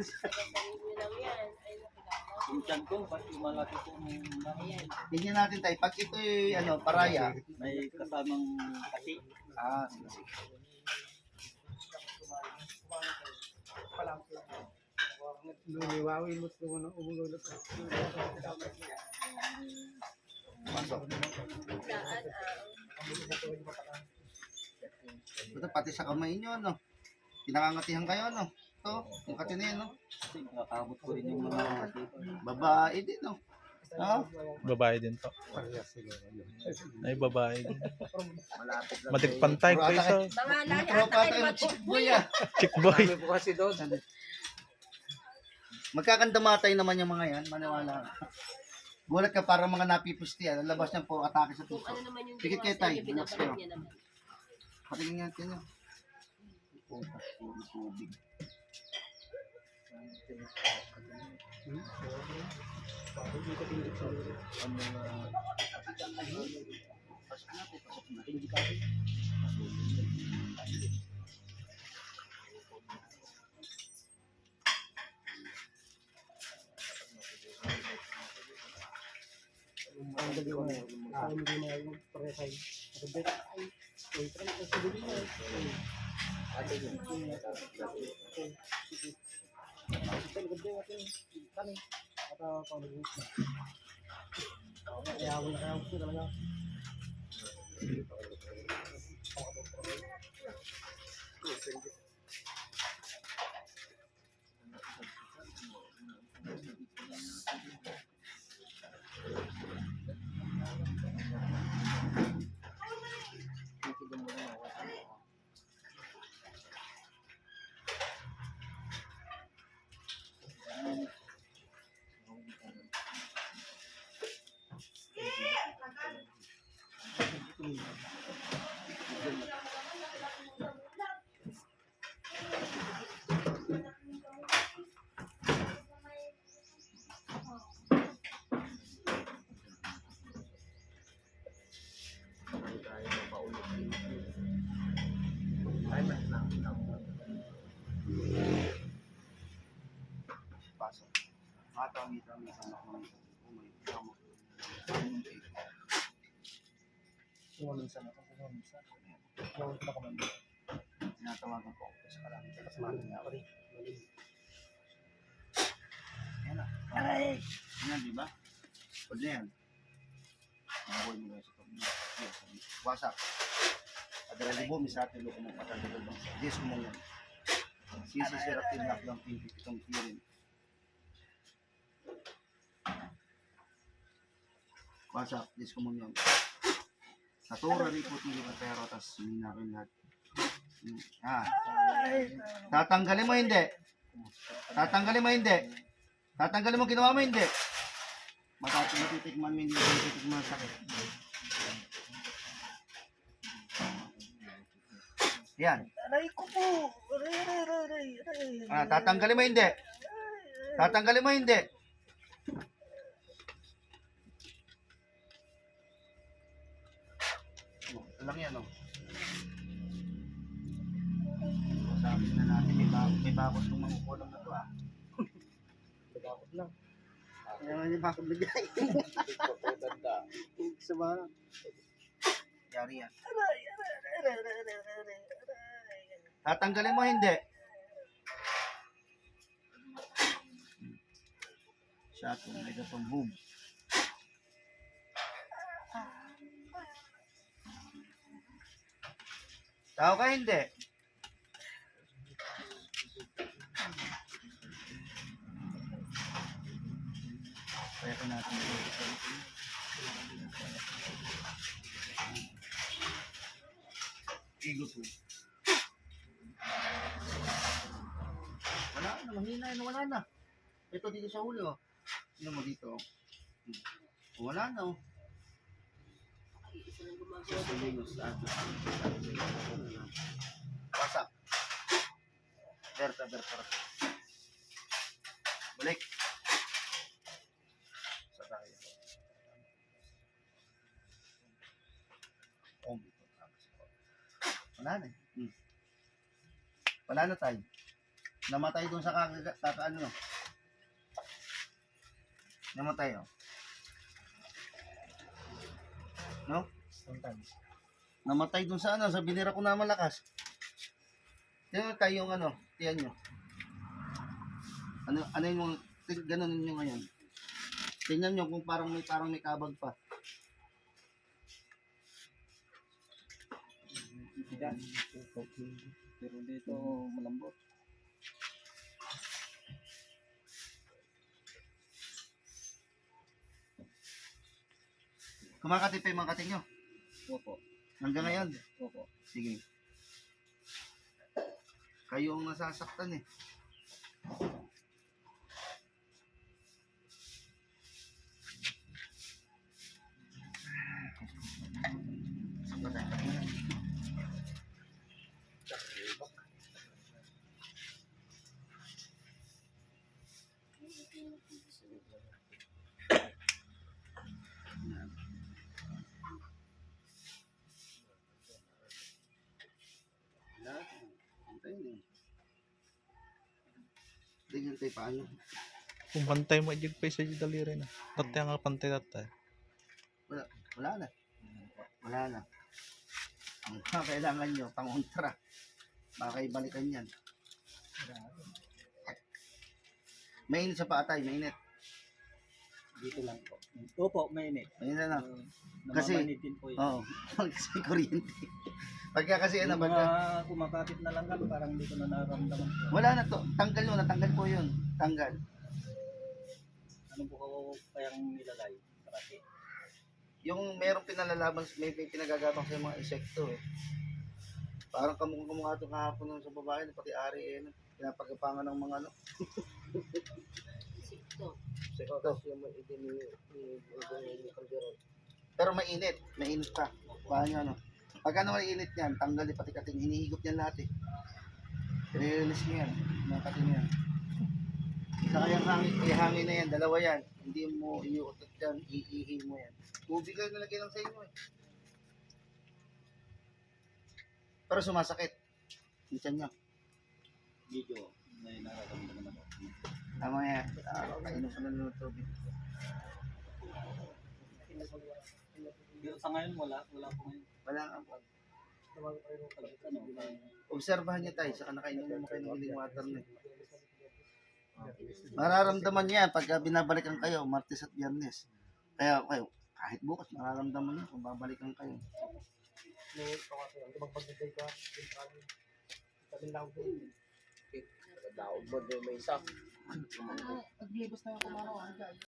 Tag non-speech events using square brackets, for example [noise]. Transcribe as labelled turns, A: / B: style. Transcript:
A: Sarili lang yan. Ay, nakilala.
B: Yung tiyan ko, kasi malaki po
A: Ayan.
C: Tingnan natin tayo. Pag ito ano, paraya.
B: may kasamang kasi.
C: Ah, sige, sige.
D: Lumiwawi mo sa mga umululot.
C: Pasok.
A: Saan, ah,
C: Ito pati sa kamay nyo, no? Pinakangatihan kayo, no? Ito, yung kati na yan, no?
B: Kasi nakakabot ko rin yung mga dito.
C: Babae din, no? No?
E: Babae din to. Ay, babae din. Matigpantay ko isa.
A: mga
C: Tropa tayo,
A: mga
C: chick boy, ah.
E: Chick boy.
D: Kami po kasi doon.
C: Magkakandamatay naman yung mga yan, maniwala. ka. Gulat ka para mga napipusti, ah. Labas niya po atake sa puso.
A: ano
C: Pikit kayo tayo. Patingin nga natin yun. Putas, puro tubig.
D: Ang gabi hotel gede hotel kan atau kalau di ya aku kayak aku talaga
C: Thank you. Mita, mita, mita, mita. Umay, tama.
D: Sumunod sa mga. Sumunod sa. Sumunod sa komando.
C: Tinatawagan ko ako sa kalamit.
D: Tapos maano niya ako rin.
C: Yan na. Aray! Yan, di ba? Pwede yan. Mahuhul mo guys. Yes, Wasak. Adala libo, misate lo kung patagod bang sa. Yes, mo yan. Sisi sirap tinlak lang pinti itong ko mo yan. Natura rin po tili ka pero tas minakin lahat. Hmm. Ah. Tatanggalin mo hindi. Tatanggalin mo hindi. Tatanggalin mo ginawa mo hindi. Matati matitikman mo hindi matitikman sa sakit. Yan.
D: Aray ko po! Aray, aray, aray, aray.
C: Ah, tatanggalin mo hindi. Tatanggalin mo hindi. Lang yan, oh. Sabi na natin, may, ba may bakos ng mga kulang na to, ah.
D: Bakit lang. Ayaw niya bakit bigay. Sa mga.
C: Yari yan. Tatanggalin mo hindi. Shot, may gatong boom. Tao ka hindi. Pwede natin ito. Igo po. Wala na, mahina na, wala na. Ito dito sa huli, oh. Tingnan mo dito, oh. Hmm. Wala na, oh.
A: Isa lang gumagawa.
C: Wasak. Berta, berta. Balik. Sa tayo. Oh. Wala na, eh. Hmm. Wala na tayo. Namatay dun sa kaka, kaka ano. Namatay oh. No?
D: Sometimes.
C: Namatay dun sa ano, sa binira ko na malakas. Tingnan tayo yung ano, tiyan nyo. Ano, ano yung, ganun nyo ngayon. Tingnan nyo kung parang may, parang may kabag pa.
B: Pero dito malambot.
C: Kumakati pa yung mga kating nyo.
B: Opo.
C: Hanggang ngayon.
B: Opo.
C: Sige. Kayo ang nasasaktan eh. Tingnan tayo paano.
E: Kung pantay mo, ijig pa sa daliri na. Tatay nga pantay tatay.
C: Wala na. Wala na. Ang [laughs] kailangan nyo, pangontra. Baka ibalikan yan. Mainit sa paatay, mainit.
B: Dito lang po. Opo, mainit.
C: Mainit na.
B: Uh,
C: Kasi-
B: namamanitin po yun.
C: Oo. [laughs] kasi kuryente. Pagka kasi ano,
B: Yung
C: pagka,
B: mga kumakapit na lang kami, parang hindi ko na naramdaman.
C: wala na to. Tanggal nyo, natanggal po yun. Tanggal.
B: Ano po ko kayang nilalay? Kasi
C: Yung merong pinalalaban, may, may pinagagabang sa mga insekto eh. Parang kamukha kamukha ito kahapon nung sa babae, pati ari eh. no? Pinapagapangan ng mga ano. [laughs]
A: Sikto.
C: Insekto. Pero mainit. Mainit pa. Paano ano? Pagka naman init yan, tanggalin pati kating. Hinihigop yan lahat eh. I-release nyo yan. Mga kating yan. Saka yung hangin, eh, hangin na yan, dalawa yan. Hindi mo iuutot yan, iihi mo yan. Tubig kayo nalagay lang sa inyo eh. Pero sumasakit. Minsan nyo.
B: medyo may nararamdaman ako.
C: Tama yan. Ah, kainom ka na ng tubig.
B: Pero sa ngayon wala, wala po ngayon.
C: Wala nga po. Obserbahan niya tayo, saka nakainom mo kayo ng healing water na. eh. Mararamdaman niya pagka binabalikan kayo, Martes at Biyernes. Kaya kayo, kahit bukas, mararamdaman niyo kung babalikan kayo.
D: Ito kasi, ang magbagday ka, yung kami. Lang din.
A: Daog mo may isa.
C: Paglibos na ako kumaraw,